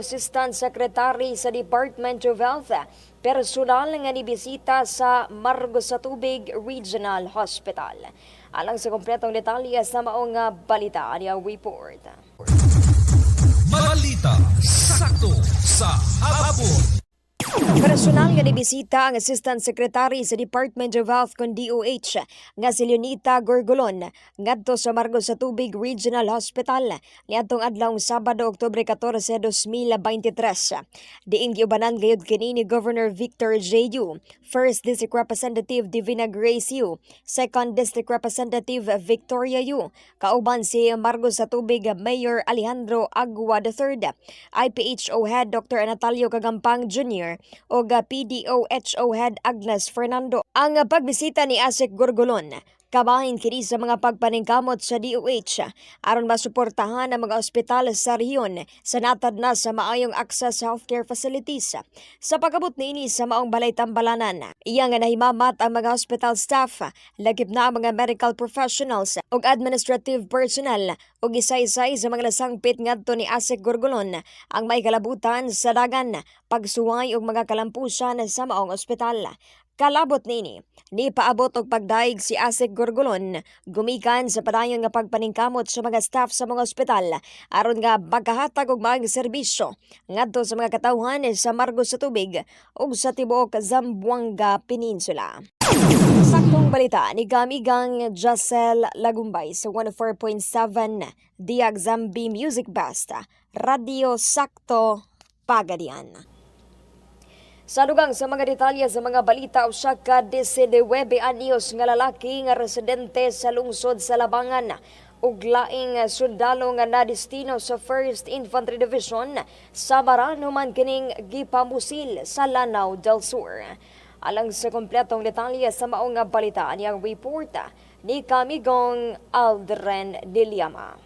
Assistant Secretary sa Department of Health, personal nga nibisita sa Margos sa Tubig Regional Hospital. Alang sa kompletong detalye sa maong nga balita niya report. Balita sakto sa hapon. Personal nga nibisita ang Assistant Secretary sa Department of Health kon DOH nga si Leonita Gorgolon ngadto sa Margos sa Tubig Regional Hospital niadtong adlaw Sabado Oktubre 14, 2023. Diin giubanan gayud kini ni Governor Victor J. Yu, First District Representative Divina Grace Yu, Second District Representative Victoria Yu, kauban si Margos sa Tubig Mayor Alejandro Agua III, IPHO Head Dr. Natalio Kagampang Jr. o PDOHO Head Agnes Fernando. Ang pagbisita ni Asik Gorgolon Kabahin kini sa mga pagpaningkamot sa DOH aron masuportahan ang mga ospital sa rehiyon sa natad na sa maayong access sa healthcare facilities. Sa pagabot niini sa maong balay tambalanan, iya nga nahimamat ang mga hospital staff, lagip na ang mga medical professionals ug administrative personnel ug isa-isay sa mga nasangpit ngadto ni Asik Gorgolon ang may kalabutan sa dagan, pagsuway ug mga kalampusan sa maong ospital. Kalabot nini, ni paabot og pagdaig si Asik Gorgolon, gumikan sa padayon nga pagpaningkamot sa mga staff sa mga ospital. Aron nga magkahatag og maayong serbisyo. Ngadto sa mga katawhan sa Margos sa Tubig ug sa tibuok Zamboanga Peninsula. Saktong balita ni Gamigang Jacel Lagumbay sa 104.7 Diag Zambi Music Best, Radio Sakto Pagadian. Sa dugang sa mga detalye sa mga balita usa ka 19 anyos nga lalaki nga residente sa lungsod sa Labangan ug laing sundalo nga nadestino sa 1st Infantry Division sa Marano man kining gipamusil sa Lanao del Sur. Alang sa kompletong detalye sa maong nga balita niyang report ni Kamigong Aldren Diliama.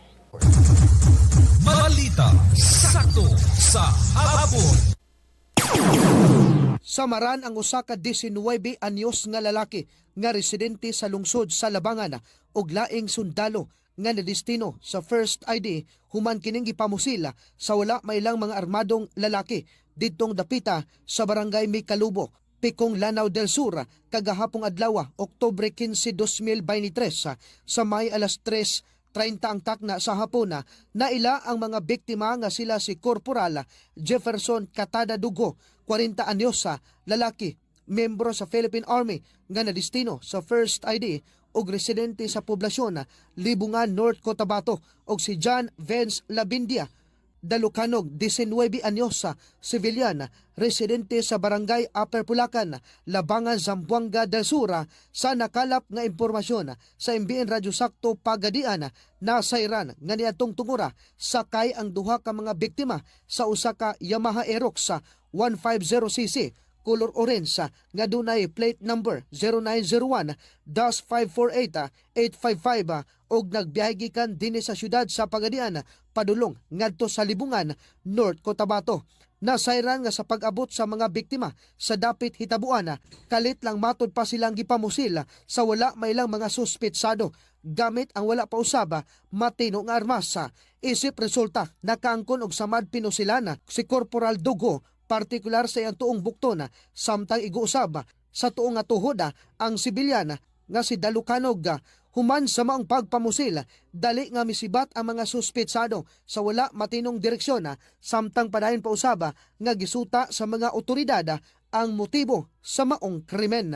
Balita sakto sa hapon. Samaran ang usa ka 19 anyos nga lalaki nga residente sa lungsod sa Labangan ug laing sundalo nga nadestino sa First ID human kining gipamusila sa wala may lang mga armadong lalaki didtong dapita sa barangay Mikalubo, Pikong Lanao del Sur kagahapong adlaw Oktubre 15, 2023 sa may alas 3 30 ang takna sa hapon na naila ang mga biktima nga sila si Corporal Jefferson Katada Dugo, 40 anyos sa lalaki, membro sa Philippine Army nga nadistino sa First ID ug residente sa poblasyon Libungan, North Cotabato ug si John Vance Labindia, Dalucanog, 19 anyos civilian, residente sa barangay Upper Pulacan, Labangan, Zamboanga del Sur, sa nakalap nga impormasyon sa MBN Radyo Sakto Pagadian na sa Iran nga niadtong tungura sakay ang duha ka mga biktima sa usa ka Yamaha Aerox sa 150cc color orange nga dunay plate number 0901-548-855 og nagbiyahe gikan dinhi sa syudad sa Pagadian padulong ngadto sa Libungan, North Cotabato. Nasayran nga sa pag-abot sa mga biktima sa dapit hitabuan kalit lang matod pa silang gipamusil sa wala may lang mga suspetsado gamit ang wala pa usaba matino nga armasa isip resulta nakaangkon og samad pinusilana si Corporal Dugo partikular sa iyang tuong bukton samtang iguusab sa tuong nga tuhod ang sibilyan nga si Dalucanog human sa maong pagpamusil dali nga misibat ang mga suspetsado sa wala matinong direksyon samtang padayon pa usaba nga gisuta sa mga otoridad ang motibo sa maong krimen.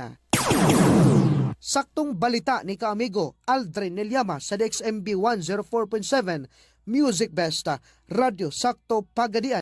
Saktong balita ni kaamigo Aldrin Nelyama sa DXMB 104.7 Music Best Radio Sakto Pagadian